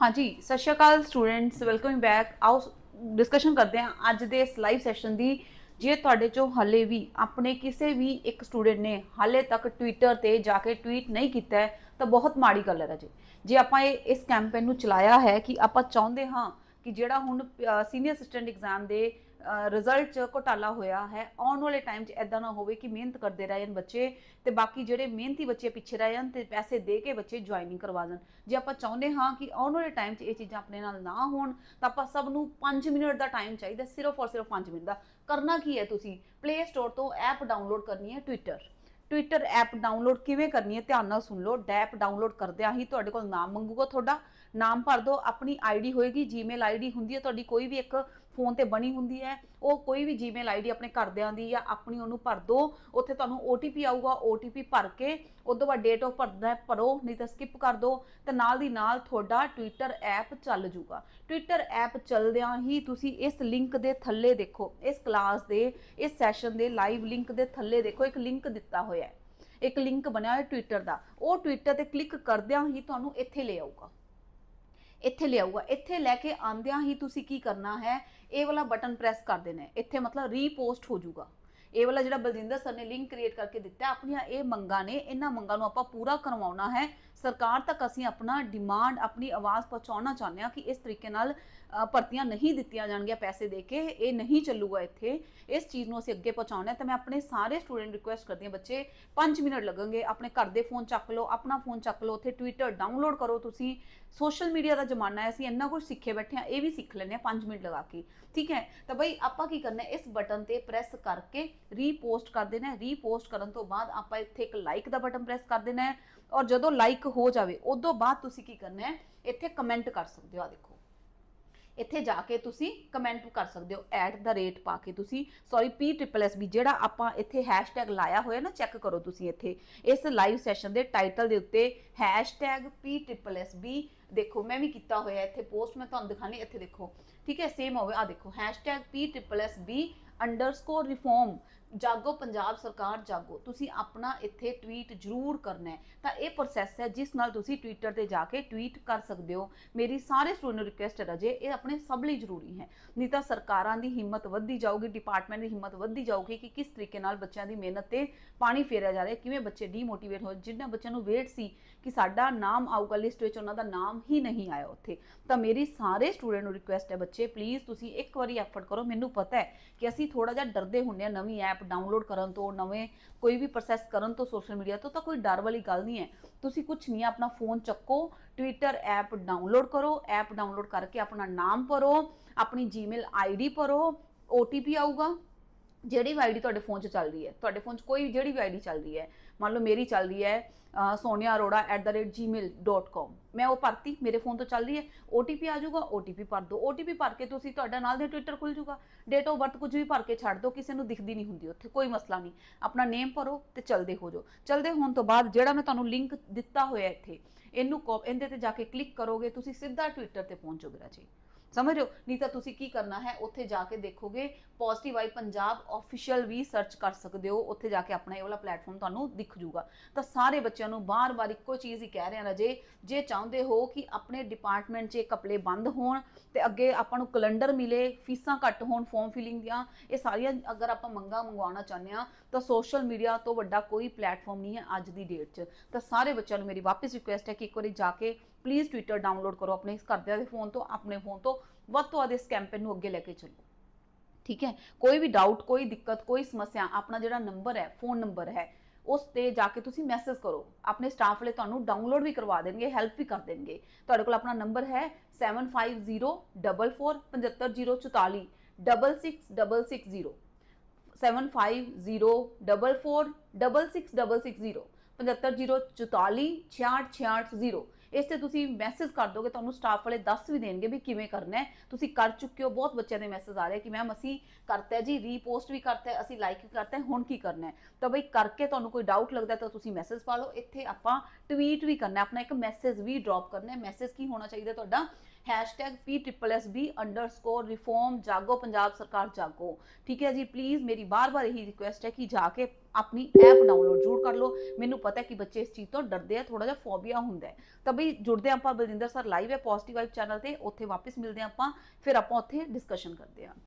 ਹਾਂਜੀ, ਸਤਿ ਸ਼੍ਰੀ ਅਕਾਲ students welcome back ਆਓ ਡਿਸਕਸ਼ਨ ਕਰਦੇ ਹਾਂ ਅੱਜ ਦੇ ਇਸ ਲਾਈਵ ਸੈਸ਼ਨ ਦੀ, ਜੇ ਤੁਹਾਡੇ ਚੋਂ ਹਲੇ ਵੀ ਆਪਣੇ ਕਿਸੇ ਵੀ ਇੱਕ ਸਟੂਡੈਂਟ ਨੇ ਹਲੇ ਤੱਕ ਟਵਿੱਟਰ ਤੇ ਜਾ ਕੇ ਟਵੀਟ ਨਹੀਂ ਕੀਤਾ ਹੈ, ਤਾਂ ਬਹੁਤ ਮਾੜੀ ਗੱਲ ਹੈ ਜੀ ਜੇ ਆਪਾਂ ਇਹ ਇਸ ਕੈਂਪੇਨ ਨੂੰ ਚਲਾਇਆ ਹੈ ਕਿ ਆਪਾਂ ਚਾਹੁੰਦੇ ਹਾਂ ਕਿ ਜਿਹੜਾ ਹੁਣ ਸੀਨੀਅਰ ਅਸਿਸਟੈਂਟ ਐਗਜ਼ਾਮ ਦੇ ਰਿਜ਼ਲਟ ਚ ਘੋਟਾਲਾ ਹੋਇਆ ਹੈ, ਆਉਣ ਵਾਲੇ ਟਾਈਮ 'ਚ ਐਦਾਂ ਨਾ ਹੋਵੇ ਕਿ ਮਿਹਨਤ ਕਰਦੇ ਰਹਿਣ ਬੱਚੇ ਤੇ ਬਾਕੀ ਜਿਹੜੇ ਮਿਹਨਤੀ ਬੱਚੇ ਪਿੱਛੇ ਰਹਿ ਜਾਣ ਤੇ ਪੈਸੇ ਦੇ ਕੇ ਬੱਚੇ ਜੁਆਇਨਿੰਗ ਕਰਵਾ ਦੇਣ। ਜੇ ਆਪਾਂ ਚਾਹੁੰਦੇ ਹਾਂ ਕਿ ਆਉਣ ਵਾਲੇ ਟਾਈਮ 'ਚ ਇਹ ਚੀਜ਼ਾਂ ਆਪਣੇ ਨਾਲ ਨਾ ਹੋਣ, ਤਾਂ ਆਪਾਂ ਸਭ ਨੂੰ 5 ਮਿੰਟ ਦਾ ਟਾਈਮ ਚਾਹੀਦਾ, ਸਿਰਫ ਔਰ ਸਿਰਫ 5 ਮਿੰਟ ਦਾ। ਕਰਨਾ ਕੀ ਹੈ ਤੁਸੀਂ? ਪਲੇ ਸਟੋਰ ਤੋਂ ਐਪ ਡਾਊਨਲੋਡ ਕਰਨੀ ਹੈ ਟਵਿੱਟਰ ਟਵਿੱਟਰ ਐਪ ਡਾਊਨਲੋਡ ਕਿਵੇਂ ਕਰਨੀ ਹੈ? ਧਿਆਨ ਨਾਲ ਸੁਣ ਲਓ। ਡੈਪ ਡਾਊਨਲੋਡ ਕਰਦਿਆਂ ਹੀ ਤੁਹਾਡੇ ਕੋਲ ਨਾਮ ਮੰਗੂਗਾ ਤੁਹਾਡਾ। ਨਾਮ ਭਰ ਦਿਓ। ਆਪਣੀ ਆਈਡੀ ਹੋਏਗੀ ਜੀਮੇਲ ਆਈਡੀ ਹੁੰਦੀ ਹੈ। ਤੁਹਾਡੀ ਕੋਈ ਵੀ ਇੱਕ ਫੋਨ ਤੇ ਬਣੀ ਹੁੰਦੀ ਹੈ, ਉਹ ਕੋਈ ਵੀ ਜੀਮੇਲ ਆਈਡੀ ਆਪਣੇ ਘਰਦਿਆਂ ਦੀ ਜਾਂ ਆਪਣੀ ਉਹਨੂੰ ਭਰ ਦਿਓ ਉੱਥੇ ਤੁਹਾਨੂੰ OTP ਆਊਗਾ OTP ਭਰ ਕੇ ਉਦੋਂ ਬਾਅਦ ਡੇਟ ਆਫ ਭਰਦਾ ਭਰੋ, ਨਹੀਂ ਤਾਂ ਸਕਿਪ ਕਰ ਦਿਓ ਤੇ ਨਾਲ ਦੀ ਨਾਲ ਤੁਹਾਡਾ ਟਵਿੱਟਰ ਐਪ ਚੱਲ ਜੂਗਾ। ਟਵਿੱਟਰ ਐਪ ਚੱਲਦਿਆਂ ਹੀ ਤੁਸੀਂ ਇਸ ਲਿੰਕ ਦੇ ਥੱਲੇ ਦੇਖੋ, ਇਸ ਕਲਾਸ ਦੇ, ਇਸ ਸੈਸ਼ਨ ਦੇ ਲਾਈਵ ਲਿੰਕ ਦੇ ਥੱਲੇ ਦੇਖੋ, ਇੱਕ ਲਿੰਕ ਦਿੱਤਾ ਹੋਇਆ ਹੈ। ਇੱਕ ਲਿੰਕ ਬਣਿਆ ਹੋਇਆ ਟਵਿੱਟਰ ਦਾ। ਉਹ ਟਵਿੱਟਰ ਤੇ ਕਲਿੱਕ ਕਰਦਿਆਂ ਹੀ ਤੁਹਾਨੂੰ ਇੱਥੇ ਲੈ ਆਊਗਾ। ਇੱਥੇ ਲਿਆਊਗਾ। ਇੱਥੇ ਲੈ ਕੇ ਆਂਦਿਆਂ ਹੀ ਤੁਸੀਂ ਕੀ ਕਰਨਾ ਹੈ? ਇਹ ਵਾਲਾ ਬਟਨ ਪ੍ਰੈਸ ਕਰ ਦੇਣਾ ਹੈ। ਇੱਥੇ ਮਤਲਬ ਰੀਪੋਸਟ ਹੋ ਜਾਊਗਾ। ਇਹ ਵਾਲਾ ਜਿਹੜਾ ਬਲਜਿੰਦਰ ਸਰ ਨੇ ਲਿੰਕ ਕ੍ਰੀਏਟ ਕਰਕੇ ਦਿੱਤਾ ਆਪਣੀਆਂ ਇਹ ਮੰਗਾਂ ਨੇ, ਇਹਨਾਂ ਮੰਗਾਂ ਨੂੰ ਆਪਾਂ ਪੂਰਾ ਕਰਵਾਉਣਾ ਹੈ। ਸਰਕਾਰ ਤੱਕ ਅਸੀਂ ਆਪਣਾ ਡਿਮਾਂਡ ਆਪਣੀ ਆਵਾਜ਼ ਪਹੁੰਚਾਉਣਾ ਚਾਹੁੰਦੇ ਹਾਂ ਕਿ ਇਸ ਤਰੀਕੇ ਨਾਲ ਭਰਤੀਆਂ ਨਹੀਂ ਦਿੱਤੀਆਂ ਜਾਣਗੀਆਂ ਪੈਸੇ ਦੇ ਕੇ, ਇਹ ਨਹੀਂ ਚੱਲੂਗਾ ਇੱਥੇ। ਇਸ ਚੀਜ਼ ਨੂੰ ਅਸੀਂ ਅੱਗੇ ਪਹੁੰਚਾਉਣਾ ਹੈ। ਤਾਂ ਮੈਂ ਆਪਣੇ ਸਾਰੇ ਸਟੂਡੈਂਟ ਰਿਕੁਐਸਟ ਕਰਦੀ ਹਾਂ, ਬੱਚੇ 5 ਮਿੰਟ ਲੱਗਣਗੇ। ਆਪਣੇ ਘਰ ਦੇ ਫੋਨ ਚੱਕ ਲਓ, ਆਪਣਾ ਫੋਨ ਚੱਕ ਲਓ, ਉੱਥੇ ਟਵਿੱਟਰ ਡਾਊਨਲੋਡ ਕਰੋ ਤੁਸੀਂ। ਸੋਸ਼ਲ ਮੀਡੀਆ ਦਾ ਜ਼ਮਾਨਾ ਹੈ, ਅਸੀਂ ਇੰਨਾ ਕੁਝ ਸਿੱਖੇ ਬੈਠੇ ਹਾਂ, ਇਹ ਵੀ ਸਿੱਖ ਲੈਂਦੇ ਹਾਂ 5 ਮਿੰਟ ਲਗਾ ਕੇ। ਠੀਕ ਹੈ? ਤਾਂ ਬਈ ਆਪਾਂ ਕੀ ਕਰਨਾ ਇਸ ਬਟਨ ਤੇ ਪ੍ਰੈਸ ਕਰਕੇ ਰੀਪੋਸਟ ਕਰ ਦੇਣਾ ਹੈ। ਰੀਪੋਸਟ ਕਰਨ ਤੋਂ ਬਾਅਦ ਆਪਾਂ ਇੱਥੇ ਇੱਕ ਲਾਈਕ ਦਾ ਬਟਨ ਪ੍ਰੈਸ ਕਰ ਦੇਣਾ ਹੈ ਔਰ ਜਦੋਂ ਲਾਈਕ ਹੋ ਜਾਵੇ, ਉਦੋਂ ਬਾਅਦ ਤੁਸੀਂ ਕੀ ਕਰਨਾ ਹੈ? ਇੱਥੇ ਕਮੈਂਟ ਕਰ ਸਕਦੇ ਹੋ। ਆ ਦੇਖੋ। ਇੱਥੇ ਜਾ ਕੇ ਤੁਸੀਂ ਕਮੈਂਟ ਕਰ ਸਕਦੇ ਹੋ। ਐਟ ਦਾ ਰੇਟ ਪਾ ਕੇ ਤੁਸੀਂ। Sorry P triple S B ਜਿਹੜਾ ਆਪਾਂ ਇੱਥੇ ਹੈਸ਼ਟੈਗ ਲਾਇਆ ਹੋਇਆ ਨਾ ਚੈੱਕ ਕਰੋ ਤੁਸੀਂ ਇੱਥੇ। ਇਸ ਲਾਈਵ ਸੈਸ਼ਨ ਦੇ ਟਾਈਟਲ ਦੇ ਉੱਤੇ hashtag P triple S B ਦੇਖੋ, ਮੈਂ ਵੀ ਕੀਤਾ ਹੋਇਆ ਇੱਥੇ ਪੋਸਟ ਮੈਂ ਤੁਹਾਨੂੰ ਦਿਖਾਣੀ ਇੱਥੇ ਦੇਖੋ। ਠੀਕ ਹੈ ਸੇਮ ਹੋਵੇ ਆ ਦੇਖੋ hashtag P triple S B underscore reform ਜਾਗੋ, ਪੰਜਾਬ ਸਰਕਾਰ ਜਾਗੋ। ਤੁਸੀਂ ਆਪਣਾ ਇੱਥੇ ਟਵੀਟ ਜ਼ਰੂਰ ਕਰਨਾ ਹੈ। ਤਾਂ ਇਹ ਪ੍ਰੋਸੈਸ ਹੈ ਜਿਸ ਨਾਲ ਤੁਸੀਂ ਟਵਿੱਟਰ ਤੇ ਜਾ ਕੇ ਟਵੀਟ ਕਰ ਸਕਦੇ ਹੋ। ਮੇਰੀ ਸਾਰੇ ਸਟੂਡੈਂਟ ਨੂੰ ਰਿਕੁਐਸਟ ਹੈ ਰਾਜੇ, ਇਹ ਆਪਣੇ ਸਭ ਲਈ ਜ਼ਰੂਰੀ ਹੈ। ਨਹੀਂ ਤਾਂ ਸਰਕਾਰਾਂ ਦੀ ਹਿੰਮਤ ਵੱਧਦੀ ਜਾਊਗੀ ਡਿਪਾਰਟਮੈਂਟ ਦੀ ਹਿੰਮਤ ਵੱਧਦੀ ਜਾਊਗੀ ਕਿ ਕਿਸ ਤਰੀਕੇ ਨਾਲ ਬੱਚਿਆਂ ਦੀ ਮਿਹਨਤ ਤੇ ਪਾਣੀ ਫੇਰਿਆ ਜਾ ਰਿਹਾ ਕਿਵੇਂ ਬੱਚੇ ਡੀਮੋਟੀਵੇਟ ਹੋ ਜਿਨ੍ਹਾਂ ਬੱਚਿਆਂ ਨੂੰ ਵੇਟ ਸੀ ਕਿ ਸਾਡਾ ਨਾਮ ਆਊਗਾ ਲਿਸਟ ਵਿੱਚ, ਉਹਨਾਂ ਦਾ ਨਾਮ ਹੀ ਨਹੀਂ ਆਇਆ ਉੱਥੇ। ਤਾਂ ਮੇਰੀ ਸਾਰੇ ਸਟੂਡੈਂਟ ਨੂੰ ਰਿਕੁਐਸਟ ਹੈ ਬੱਚੇ ਪਲੀਜ਼ ਤੁਸੀਂ ਇੱਕ ਵਾਰੀ ਐਫਰਟ ਕਰੋ। ਮੈਨੂੰ ਪਤਾ ਹੈ ਕਿ ਅਸੀਂ ਥੋੜਾ ਜਿਹਾ ਡਰਦੇ ਹੁੰਦੇ ਆ ਨਵੀਂ ਐਪ ਡਾਊਨਲੋਡ ਕਰਨ ਤੋਂ, ਨਵੇਂ ਕੋਈ ਵੀ ਪ੍ਰੋਸੈਸ ਕਰਨ ਤੋਂ ਸੋਸ਼ਲ ਮੀਡੀਆ ਤੋਂ ਤਾਂ ਕੋਈ ਡਰ ਵਾਲੀ ਗੱਲ ਨਹੀਂ ਹੈ। ਤੁਸੀਂ ਕੁਝ ਨਹੀਂ ਆਪਣਾ ਫੋਨ ਚੱਕੋ ਟਵਿੱਟਰ ਐਪ ਡਾਊਨਲੋਡ ਕਰੋ ਐਪ ਡਾਊਨਲੋਡ ਕਰਕੇ ਆਪਣਾ ਨਾਮ ਭਰੋ, ਆਪਣੀ ਜੀਮੇਲ ਆਈਡੀ ਭਰੋ OTP ਆਊਗਾ। ਜਿਹੜੀ ਵੀ ਆਈਡੀ ਤੁਹਾਡੇ ਫੋਨ 'ਚ ਚੱਲਦੀ ਹੈ, ਤੁਹਾਡੇ ਫੋਨ 'ਚ ਕੋਈ ਜਿਹੜੀ ਵੀ ਆਈਡੀ ਚੱਲਦੀ ਹੈ, ਮੰਨ ਲਓ ਮੇਰੀ ਚੱਲਦੀ ਚੱਲ ਰਹੀ ਹੈ sonia.arora@gmail.com ਮੈਂ ਉਹ ਭਰਤੀ, ਮੇਰੇ ਫੋਨ ਤੋਂ ਚੱਲ ਰਹੀ ਹੈ OTP ਆ ਜਾਊਗਾ OTP ਭਰ ਦਿਓ। OTP ਭਰ ਕੇ ਤੁਸੀਂ ਤੁਹਾਡਾ ਨਾਲ ਦੇ ਟਵਿੱਟਰ ਖੁੱਲ ਜਾਊਗਾ। ਡੇਟ ਆਫ ਬਰਥ ਕੁਝ ਵੀ ਭਰ ਕੇ ਛੱਡ ਦਿਓ, ਕਿਸੇ ਨੂੰ ਦਿਖਦੀ ਨਹੀਂ ਹੁੰਦੀ ਉੱਥੇ, ਕੋਈ ਮਸਲਾ ਨਹੀਂ। ਆਪਣਾ ਨੇਮ ਭਰੋ ਤੇ ਚਲਦੇ ਹੋ ਜਾਓ। ਚਲਦੇ ਹੋਣ ਤੋਂ ਬਾਅਦ ਜਿਹੜਾ ਮੈਂ ਤੁਹਾਨੂੰ ਲਿੰਕ ਦਿੱਤਾ ਹੋਇਆ ਇੱਥੇ, ਇਹਨੂੰ ਕੋ- ਇਹਦੇ ਤੇ ਜਾ ਕੇ ਕਲਿੱਕ ਕਰੋਗੇ, ਤੁਸੀਂ ਸਿੱਧਾ ਟਵਿੱਟਰ ਤੇ ਪਹੁੰਚੋਗੇ ਰਾਜੀ ਸਮਝ ਰਹੇ ਹੋ? ਨਹੀਂ ਤਾਂ ਤੁਸੀਂ ਕੀ ਕਰਨਾ ਹੈ? ਉੱਥੇ ਜਾ ਕੇ ਦੇਖੋਗੇ ਪੋਜ਼ਿਟਿਵ ਵਾਈ ਪੰਜਾਬ ਆਫੀਸ਼ੀਅਲ ਵੀ ਸਰਚ ਕਰ ਸਕਦੇ ਹੋ। ਉੱਥੇ ਜਾ ਕੇ ਆਪਣਾ ਇਹ ਵਾਲਾ ਪਲੇਟਫਾਰਮ ਤੁਹਾਨੂੰ ਦਿਖ ਜੂਗਾ। ਤਾਂ ਸਾਰੇ ਬੱਚਿਆਂ ਨੂੰ ਬਾਰ-ਬਾਰ ਇੱਕੋ ਚੀਜ਼ ਹੀ ਕਹਿ ਰਹੇ ਹਾਂ ਰਾਜੇ, ਜੇ ਚਾਹੁੰਦੇ ਹੋ ਕਿ ਆਪਣੇ ਡਿਪਾਰਟਮੈਂਟ 'ਚ ਕਪਲੇ ਬੰਦ ਹੋਣ ਤੇ ਅੱਗੇ ਆਪਾਂ ਨੂੰ ਕੈਲੰਡਰ ਮਿਲੇ, ਫੀਸਾਂ ਘੱਟ ਹੋਣ ਫਾਰਮ ਫਿਲਿੰਗ ਦੀਆਂ, ਇਹ ਸਾਰੀਆਂ ਅਗਰ ਆਪਾਂ ਮੰਗਾਂ ਮੰਗਵਾਉਣਾ ਚਾਹੁੰਦੇ ਆ ਤਾਂ ਸੋਸ਼ਲ ਮੀਡੀਆ ਤੋਂ ਵੱਡਾ ਕੋਈ ਪਲੇਟਫਾਰਮ ਨਹੀਂ ਹੈ ਅੱਜ ਦੀ ਡੇਟ 'ਚ। ਤਾਂ ਸਾਰੇ ਬੱਚਿਆਂ ਨੂੰ ਮੇਰੀ ਵਾਪਸ ਰਿਕੁਐਸਟ ਹੈ ਕਿ ਇੱਕ ਵਾਰੀ ਜਾ ਕੇ ਪਲੀਜ਼ ਟਵਿੱਟਰ ਡਾਊਨਲੋਡ ਕਰੋ ਆਪਣੇ ਘਰਦਿਆਂ ਦੇ ਫੋਨ ਤੋਂ, ਆਪਣੇ ਫੋਨ ਤੋਂ, ਵੱਧ ਤੋਂ ਵੱਧ ਇਸ ਕੈਂਪੇਨ ਨੂੰ ਅੱਗੇ ਲੈ ਕੇ ਚੱਲੋ। ਠੀਕ ਹੈ? ਕੋਈ ਵੀ ਡਾਊਟ ਕੋਈ ਦਿੱਕਤ, ਕੋਈ ਸਮੱਸਿਆ, ਆਪਣਾ ਜਿਹੜਾ ਨੰਬਰ ਹੈ ਫੋਨ ਨੰਬਰ ਹੈ, ਉਸ ਤੇ ਜਾ ਕੇ ਤੁਸੀਂ ਮੈਸੇਜ ਕਰੋ। ਆਪਣੇ ਸਟਾਫ ਲਈ ਤੁਹਾਨੂੰ ਡਾਊਨਲੋਡ ਵੀ ਕਰਵਾ ਦੇਣਗੇ ਹੈਲਪ ਵੀ ਕਰ ਦੇਣਗੇ। ਤੁਹਾਡੇ ਕੋਲ ਆਪਣਾ ਨੰਬਰ ਹੈ 7504475044 66660 7504466660 7504466660 ਇਸ ਤੇ ਤੁਸੀਂ ਮੈਸੇਜ ਕਰ ਦੋਗੇ, ਤੁਹਾਨੂੰ ਸਟਾਫ ਵਾਲੇ ਦੱਸ ਵੀ ਦੇਣਗੇ ਵੀ ਕਿਵੇਂ ਕਰਨਾ ਹੈ। ਤੁਸੀਂ ਕਰ ਚੁੱਕੇ ਹੋ, ਬਹੁਤ ਬੱਚਿਆਂ ਦੇ ਮੈਸੇਜ ਆ ਰਹੇ ਕਿ ਮੈਮ ਅਸੀਂ ਕਰਤਾ ਜੀ ਰੀਪੋਸਟ ਵੀ ਕਰਤਾ ਅਸੀਂ ਲਾਈਕ ਵੀ ਕਰਤਾ ਹੁਣ ਕੀ ਕਰਨਾ ਹੈ? ਤਾਂ ਬਈ ਕਰਕੇ ਤੁਹਾਨੂੰ ਕੋਈ ਡਾਊਟ ਲੱਗਦਾ ਤਾਂ ਤੁਸੀਂ ਮੈਸੇਜ ਪਾ ਲਓ। ਇੱਥੇ ਆਪਾਂ ਟਵੀਟ ਵੀ ਕਰਨਾ ਆਪਣਾ ਇੱਕ ਮੈਸੇਜ ਵੀ ਡ੍ਰੌਪ ਕਰਨਾ ਹੈ। ਮੈਸੇਜ ਕੀ ਹੋਣਾ ਚਾਹੀਦਾ ਤੁਹਾਡਾ? #PSSB_reform ਜਾਗੋ, ਪੰਜਾਬ ਸਰਕਾਰ ਜਾਗੋ। ਠੀਕ ਹੈ ਜੀ ਪਲੀਜ਼ ਮੇਰੀ ਬਾਰ-ਬਾਰ ਇਹੀ ਰਿਕੁਐਸਟ ਹੈ ਕਿ ਜਾ ਕੇ ਆਪਣੀ ਐਪ ਡਾਊਨਲੋਡ ਜ਼ਰੂਰ ਕਰ ਲਓ। ਮੈਨੂੰ ਪਤਾ ਹੈ ਕਿ ਬੱਚੇ ਇਸ ਚੀਜ਼ ਤੋਂ ਡਰਦੇ ਆ ਥੋੜਾ ਜਿਹਾ ਫੋਬੀਆ ਹੁੰਦਾ ਤਾਂ ਬਈ ਜੁੜਦੇ ਹਾਂ ਆਪਾਂ, ਬਲਜਿੰਦਰ ਸਰ ਲਾਈਵ ਹੈ ਪੋਜ਼ਿਟਿਵ ਵਾਈਬ ਚੈਨਲ ਤੇ, ਉੱਥੇ ਵਾਪਸ ਮਿਲਦੇ ਹਾਂ ਆਪਾਂ, ਫਿਰ ਆਪਾਂ ਉੱਥੇ ਡਿਸਕਸ਼ਨ ਕਰਦੇ ਹਾਂ।